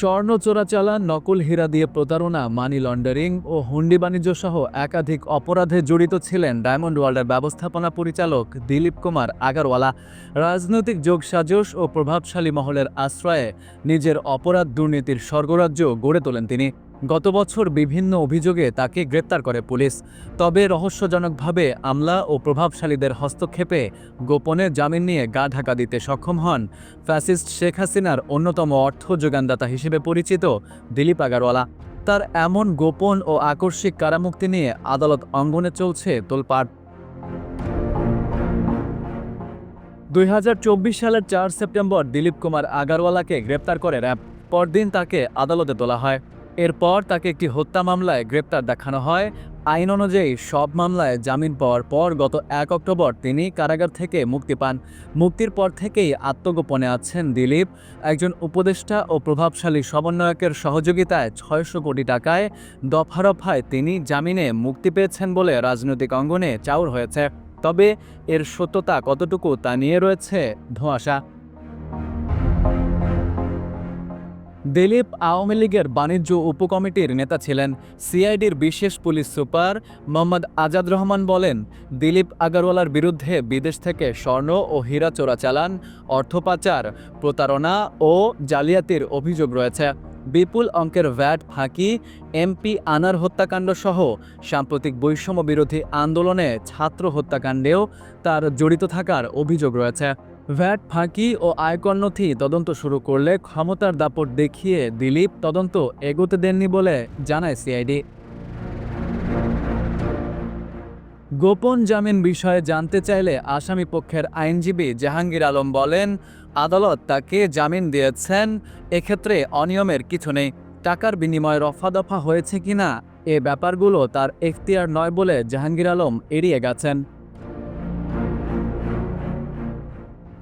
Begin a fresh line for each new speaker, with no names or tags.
স্বর্ণ চোরাচালান নকল হীরা দিয়ে প্রতারণা, মানি লন্ডারিং ও হুন্ডি বাণিজ্য সহ একাধিক অপরাধে জড়িত ছিলেন ডায়মন্ড ওয়ার্ল্ডের ব্যবস্থাপনা পরিচালক দিলীপ কুমার আগারওয়ালা। রাজনৈতিক যোগসাজশ ও প্রভাবশালী মহলের আশ্রয়ে নিজের অপরাধ দুর্নীতির স্বর্গরাজ্য গড়ে তোলেন তিনি। গত বছর বিভিন্ন অভিযোগে তাকে গ্রেপ্তার করে পুলিশ। তবে রহস্যজনকভাবে আমলা ও প্রভাবশালীদের হস্তক্ষেপে গোপনে জামিন নিয়ে গা ঢাকা দিতে সক্ষম হন ফ্যাসিস্ট শেখ হাসিনার অন্যতম অর্থ যোগানদাতা হিসেবে পরিচিত দিলীপ আগারওয়ালা। তার এমন গোপন ও আকস্মিক কারামুক্তি নিয়ে আদালত অঙ্গনে চলছে তোলপাড়। দুই সালের চার সেপ্টেম্বর দিলীপ কুমার আগারওয়ালাকে গ্রেপ্তার করে র্যাব। পরদিন তাকে আদালতে তোলা হয়। এরপর তাকে একটি হত্যা মামলায় গ্রেপ্তার দেখানো হয়। আইন অনুযায়ী সব মামলায় জামিন পাওয়ার পর গত এক অক্টোবর তিনি কারাগার থেকে মুক্তি পান। মুক্তির পর থেকেই আত্মগোপনে আছেন দিলীপ। একজন উপদেষ্টা ও প্রভাবশালী সমন্বয়কের সহযোগিতায় ছয়শো কোটি টাকায় দফা রফায় তিনি জামিনে মুক্তি পেয়েছেন বলে রাজনৈতিক অঙ্গনে চাউর হয়েছে। তবে এর সত্যতা কতটুকু তা নিয়ে রয়েছে ধোঁয়াশা। দিলীপ আওয়ামী লীগের বাণিজ্য উপকমিটির নেতা ছিলেন সিআইডির বিশেষ পুলিশ সুপার মোহাম্মদ আজাদ রহমান বলেন, দিলীপ আগারওয়ালার বিরুদ্ধে বিদেশ থেকে স্বর্ণ ও হীরা চোরাচালান অর্থ পাচার, প্রতারণা ও জালিয়াতির অভিযোগ রয়েছে। বিপুল অঙ্কের ভ্যাট, ফাঁকি, এমপি আনার হত্যাকাণ্ড সহ সাম্প্রতিক বৈষম্য বিরোধী আন্দোলনে ছাত্র হত্যাকাণ্ডেও তার জড়িত থাকার অভিযোগ রয়েছে। ভ্যাট ফাঁকি ও আয়কর নথি তদন্ত শুরু করলে ক্ষমতার দাপট দেখিয়ে দিলীপ তদন্ত এগোতে দেননি বলে জানায় সিআইডি। গোপন জামিন বিষয়ে জানতে চাইলে আসামি পক্ষের আইনজীবী জাহাঙ্গীর আলম বলেন, আদালত তাকে জামিন দিয়েছেন, এক্ষেত্রে অনিয়মের কিছু নেই। টাকার বিনিময়ে রফাদফা হয়েছে কিনা, এ ব্যাপারগুলো তার এখতিয়ার নয় বলে জাহাঙ্গীর আলম এড়িয়ে গেছেন।